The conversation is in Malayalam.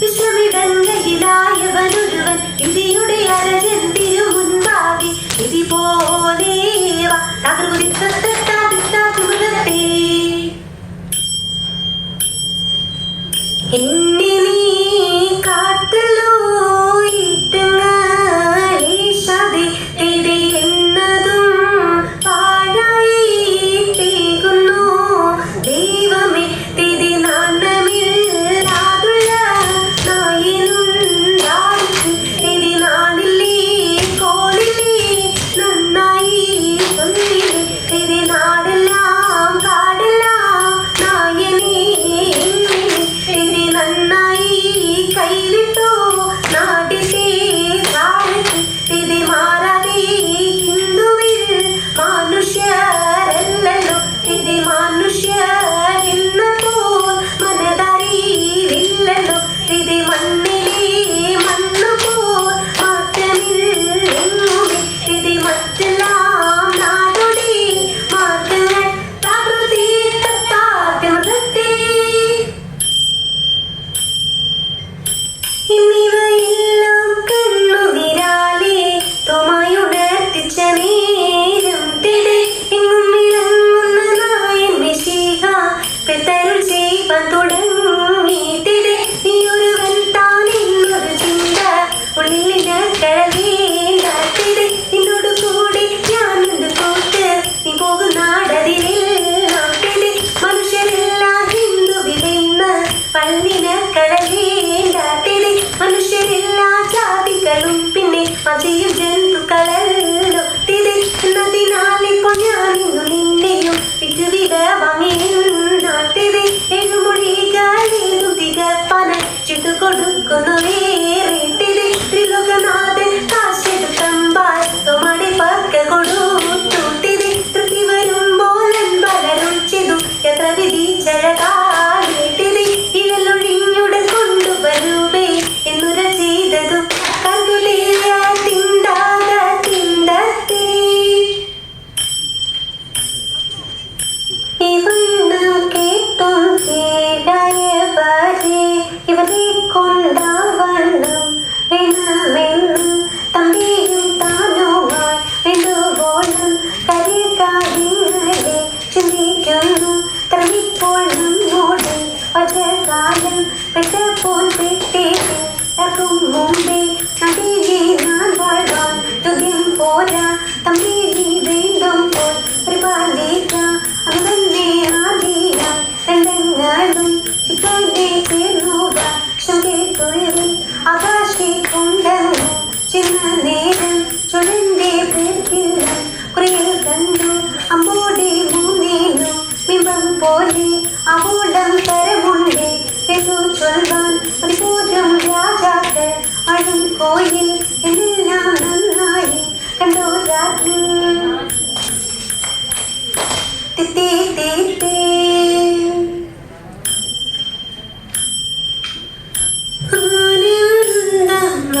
വിശ്വമിടങ്കയിലായവനൊരുവൻ ഇതിയുടെ അരജന്തിനു മുൻപാകെ ഇതി പോലേവ തകർകുതിത്തത്തെ 감사합니다. ആകാശിക്കുണ്ടെന്നു ചിന്ന പോയി എല്ലാം നന്നായി. കണ്ടു ആനന്ദ